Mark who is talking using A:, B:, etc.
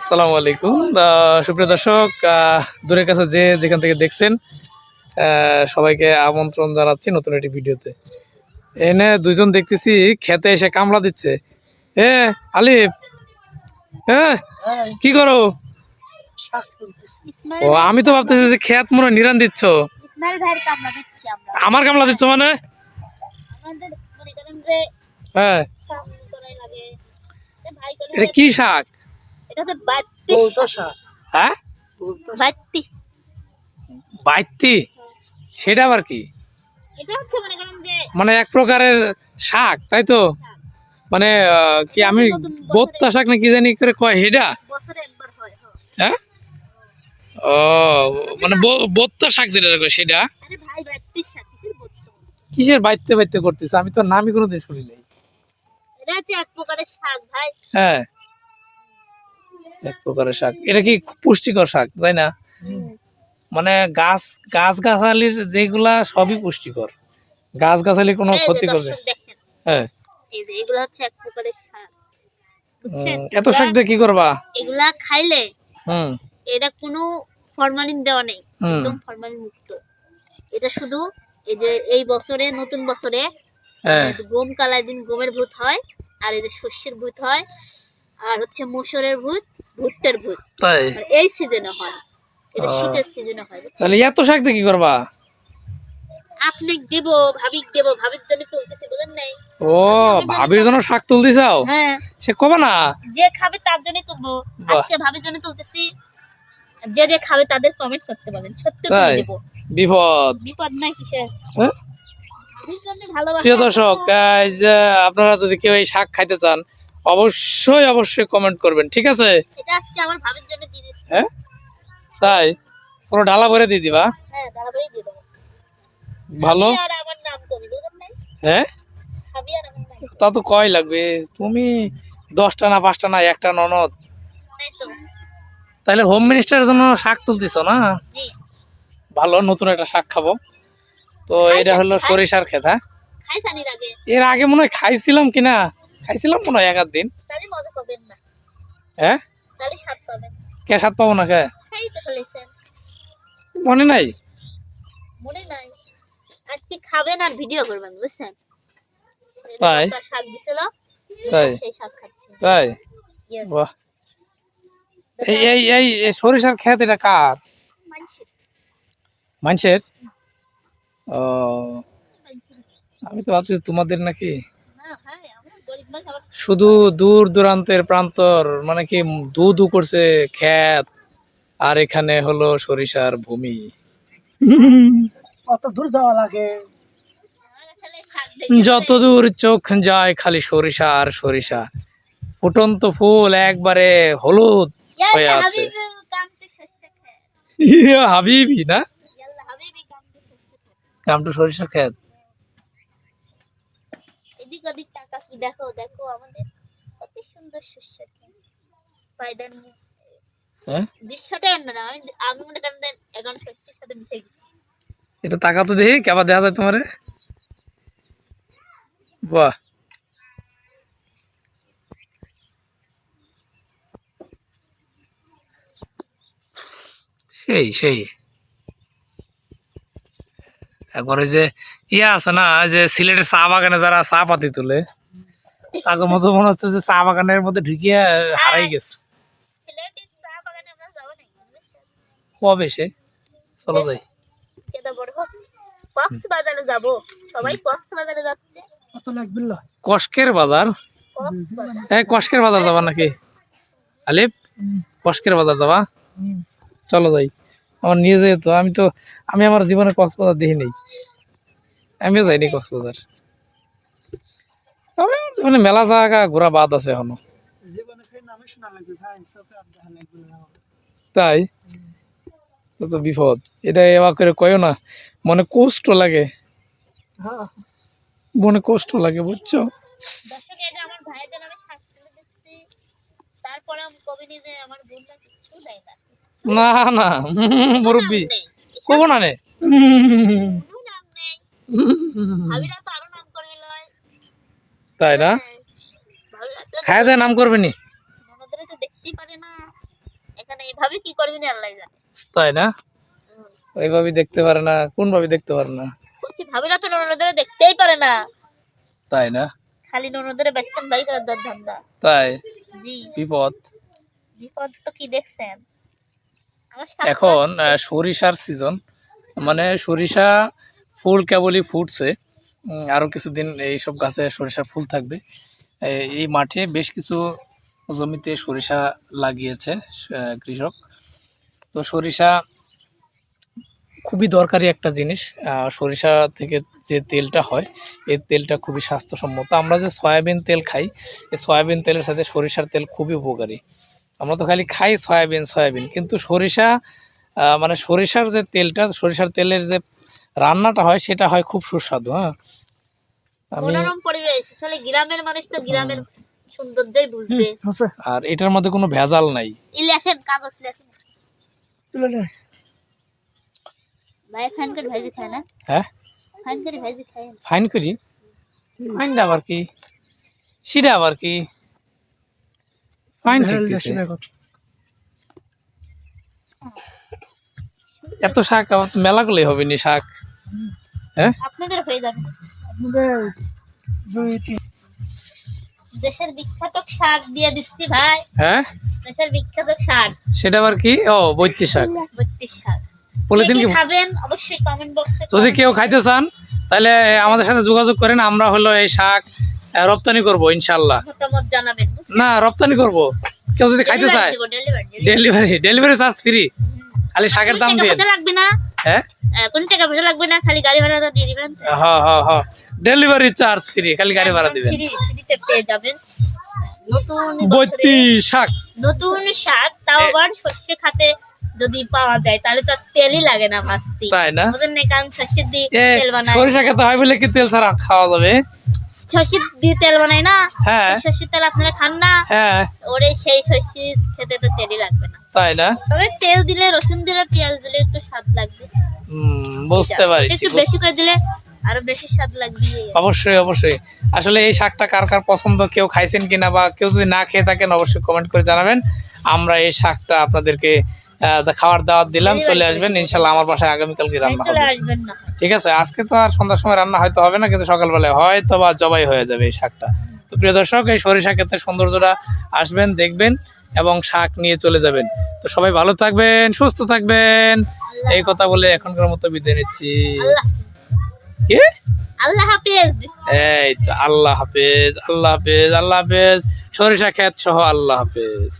A: আসসালামু আলাইকুম। সুপ্রিয় দর্শক দূরের কাছে যে যেখান থেকে দেখছেন সবাইকে আমন্ত্রণ জানাচ্ছি নতুন একটি ভিডিওতে। এনে দুইজন দেখতেছি খেতে এসে কামলা দিচ্ছে। এ আলিফ হ্যাঁ কি করো? ও আমি তো ভাবতেছি যে খেত মনে নিরান দিচ্ছ।
B: আমরা।
A: কামলা দিচ্ছ মানে? হ্যাঁ। এটা কি শাক?
B: এটা তো বাত্তি
A: হ্যাঁ? বাইতি সেটা আবার কি?
B: এটা হচ্ছে মনে করেন যে
A: মানে এক প্রকারের শাক তাই তো? মানে আহ, কি আমি বোত্তা শাক না কি জানি করে কয় সেটা?
B: বছরে একবার হয় হয়।
A: ও মানে ব- বোত্তা শাক যেটা কয় সেটা?
B: কিসের
A: বাইতে বাইতে করতেছে? আমি তো নামই কোনোদিন শুনি নাই
B: এটা হচ্ছে এক প্রকারের শাক ভাই।
A: হ্যাঁ। এক প্রকারের শাক। এটা কি পুষ্টিকর শাক তাই না? মানে গাছ গাছ গাছালির যেগুলা সবই পুষ্টিকর। গাছ গাছালি কোনো ক্ষতি করবে হ্যাঁ।
B: এই হচ্ছে এক প্রকারের শাক
A: এত শাক দিয়ে কি করবা?
B: এগুলা খাইলে
A: হুম।
B: এটা কোনো ফরমালিন দেওয়া নেই একদম ফরমালিন মুক্ত এটা শুধু এই যে এই বছরে নতুন বছরে
A: হ্যাঁ
B: গম কালায় দিন গমের ভূত হয় আর এই যে শস্যের ভূত হয় আর হচ্ছে মসুরের ভূত ভুট্টার ভূত।
A: তাই?
B: এই সিজনে হয়। এটা শীতের সিজনে হয়
A: তাহলে এত শাক দিয়ে কি করবা?
B: আপনি দেব ভাবিক দেব ভাবির জন্য তুলতেছে বুঝেন নাই।
A: ও ভাবির জন্য শাক তুলতে চাও?
B: হ্যাঁ।
A: সে কবে না?
B: যে খাবে তার জন্য তুলবো। আজকে ভাবির জন্য তুলতেছি। যে যে খাবে তাদের কমেন্ট করতে পারেন। সত্যি তুলে দেব।
A: বিপদ।
B: বিপদ নাই কিসের?
A: হ্যাঁ? প্রিয় দর্শক আপনারা যদি কেউ এই শাক খাইতে চান অবশ্যই অবশ্যই কমেন্ট করবেন ঠিক আছে? হ্যাঁ? তাই? পুরো ডালা ভরে দিয়ে দিবা?
B: হ্যাঁ
A: ভালো? হ্যাঁ? তা তো কয় লাগবে? তুমি দশটা না পাঁচটা না একটা ননদ। তাহলে হোম মিনিস্টারের জন্য শাক তুলতেছ না? ভালো নতুন একটা শাক খাব। তো এটা হলো সরিষার ক্ষেত হ্যাঁ?
B: এর আগে?
A: মনে হয় খাইছিলাম কিনা খাইছিলাম মনে হয় এক আধ দিন হ্যাঁ? কে স্বাদ পাবো না কে? মনে নাই?
B: মনে নাই। আজকে খাবেন আর ভিডিও করবেন বুঝছেন?
A: তাই?
B: শাক দিছিল
A: তাই?
B: সেই শাক খাচ্ছি।
A: তাই? বাহ। এই এই এই সরিষার ক্ষেত এটা কার?
B: মানছি
A: মানুষের ও আমি তো ভাবছি তোমাদের নাকি
B: না হ্যাঁ আমরা গরিব মানুষ আবার
A: শুধু দূর দূরান্তের প্রান্তর মানে কি দু দু করছে ক্ষেত আর এখানে হলো সরিষার ভূমি।
C: কত দূর যাওয়া লাগে?
A: যত দূর চোখ যায় খালি সরিষা আর সরিষা। ফুটন্ত ফুল একবারে হলুদ হয়ে আছে।
B: হাবিবি
A: না
B: ইয়াল্লা হাবিবি কামতে শস্য খায়
A: কাম টু সরিষার ক্ষেত
B: এদিক ওদিক টাকা কি দেখো দেখো আমাদের কত সুন্দর ক্ষেত পায়দান
A: হ্যাঁ?
B: দৃশ্যটাই অন্য আমি আমি মনে করেন এখন শস্যের সাথে মিশে গেছি।
A: এটা টাকা তো দেখি কেবা দেখা যায় তোমারে? বাহ। সেই সেই। একবারে যে ইয়া আছে না ওই যে সিলেটের চা বাগানে যারা চা পাতি তুলে তাদের মতো মনে হচ্ছে যে চা বাগানের মধ্যে ঢুকিয়ে হারাই গেছে? কবে সে? চলো যাই।
B: কেদা বড়? হোক কক্সবাজারে যাব। সবাই কক্সবাজারে যাচ্ছে।
C: কত লাগবে ল?
A: কষ্কের বাজার? এই কষ্কের বাজার যাবা নাকি? আলিফ কষ্কের বাজার যাবা? চলো যাই। আমার নিয়ে যাই তো আমি তো আমি আমার জীবনে কক্সবাজার দেখি নেই আমিও যাইনি কক্সবাজার। আমি আমার জীবনে মেলা জায়গা ঘোরা বাদ আছে
C: এখনও।
A: তাই? তো তো বিপদ। এটা এবার করে কয়ও না মনে কষ্ট লাগে।
C: হ্যাঁ।
A: মনে কষ্ট লাগে বুঝছ?
B: তারপরে আমি কবি নিজে আমার বোনটা কিছু দেয় না।
A: না না। মুরব্বী। কব না নে তাই না? খায় দেয় নাম করবে নি। তাই না? ওইভাবে দেখতে পারে না। কোন ভাবে দেখতে পারে না?
B: ভাবিরা তো ননদের দেখতেই পারে না।
A: তাই না?
B: খালি ননদের বেতন বাই করার ধান্দা
A: তাই?
B: জি।
A: বিপদ।
B: বিপদ তো কি দেখছেন?
A: এখন সরিষার সিজন মানে সরিষা ফুল কেবলই ফুটছে উম, আরও কিছুদিন এইসব গাছে সরিষার ফুল থাকবে। এই- মাঠে বেশ কিছু জমিতে সরিষা লাগিয়েছে কৃষক। তো সরিষা খুবই দরকারি একটা জিনিস সরিষা থেকে যে তেলটা হয় এই তেলটা খুবই স্বাস্থ্যসম্মত। আমরা যে সয়াবিন তেল খাই এই সয়াবিন তেলের সাথে সরিষার তেল খুবই উপকারী। আমরা তো খালি খাই সয়াবিন সয়াবিন। কিন্তু সরিষা মানে সরিষার যে তেলটা সরিষার তেলের যে রান্নাটা হয় সেটা হয় খুব সুস্বাদু হ্যাঁ। আমি
B: মনোরম পরিবেশ। আসলে গ্রামের মানুষ তো গ্রামের সৌন্দর্যই বুঝবে।
A: আর এটার মধ্যে কোনো ভেজাল নাই।
B: ইলে কাগজ লেখেন
C: তুলে নে।
B: ভাই ফাইন করে ভাইজি খায় না?
A: হ্যাঁ?
B: ফাইন করে ভাইজি খায়
A: ফাইন করি। ফাইনটা আবার কি? সেটা আবার কি? ফাইন ঠিকতেছে এত শাক আবার মেলা করলেই হবে নি শাক। হ্যাঁ?
B: আপনাদের হয়ে যাবে।
C: আপনাদের দুই তিন।
B: দেশের বিখ্যাত শাক দিয়ে দিচ্ছি ভাই।
A: হ্যাঁ?
B: দেশের বিখ্যাত শাক।
A: সেটা আবার কি? ও বৈত্তি শাক।
B: বত্রিশ শাক।
A: পলিথিন
B: কি
A: কে
B: খাবেন অবশ্যই কমেন্ট বক্সে
A: যদি কেউ খাইতে চান তাহলে আমাদের সাথে যোগাযোগ করেন। আমরা হলো এই শাক রপ্তানি করব ইনশাল্লাহ না রপ্তানি করব। কেউ যদি খাইতে চায় ডেলিভারি ডেলিভারি চার্জ ফ্রি খালি শাকের দাম দিয়ে।
B: লাগবে না?
A: হ্যাঁ?
B: কোন টাকা পয়সা লাগবে না? খালি গাড়ি ভাড়া দিয়ে দিবেন।
A: হ্যাঁ হ্যাঁ হ্যাঁ। ডেলিভারি চার্জ ফ্রি খালি গাড়ি ভাড়া দিবেন।
B: ফ্রি ফ্রিতে পেয়ে যাবেন। নতুন
A: শাক।
B: নতুন শাক তাও আবার শস্য খাতে যদি পাওয়া যায় তাহলে তো তেলই লাগে না
A: তাই না?
B: কারণ দিয়ে তেল বানায়।
A: সরিষা খেতে হয় বলে কি তেল ছাড়া খাওয়া যাবে?
B: দিয়ে তেল না?
A: হ্যাঁ।
B: তেল আপনারা খান না।
A: হ্যাঁ।
B: ওরে সেই খেতে তো তেলই লাগবে না।
A: তাই না?
B: তবে তেল দিলে রসুন দিলে পেঁয়াজ দিলে একটু স্বাদ লাগবে।
A: হুম, বুঝতে পারছি
B: একটু বেশি করে দিলে আরও বেশি স্বাদ লাগবে।
A: অবশ্যই অবশ্যই। আসলে এই শাকটা কার কার পছন্দ কেউ খাইছেন কিনা বা কেউ যদি না খেয়ে থাকেন অবশ্যই কমেন্ট করে জানাবেন। আমরা এই শাকটা আপনাদেরকে খাওয়ার দাওয়াত দিলাম চলে আসবেন ইনশাল্লাহ আমার বাসায় আগামীকালকে রান্না হবে। ঠিক আছে আজকে তো আর সন্ধ্যার সময় রান্না হয়তো হবে না কিন্তু সকালবেলায় হয়তো বা জবাই হয়ে যাবে এই শাকটা। তো প্রিয় দর্শক এই সরিষা ক্ষেত্রে সৌন্দর্যটা আসবেন দেখবেন এবং শাক নিয়ে চলে যাবেন। তো সবাই ভালো থাকবেন সুস্থ থাকবেন। এই কথা বলে এখনকার মতো বিদায় নিচ্ছি। কি?
B: আল্লাহ হাফেজ
A: এই তো আল্লাহ হাফেজ আল্লাহ হাফেজ আল্লাহ হাফেজ। সরিষা ক্ষেত সহ আল্লাহ হাফেজ।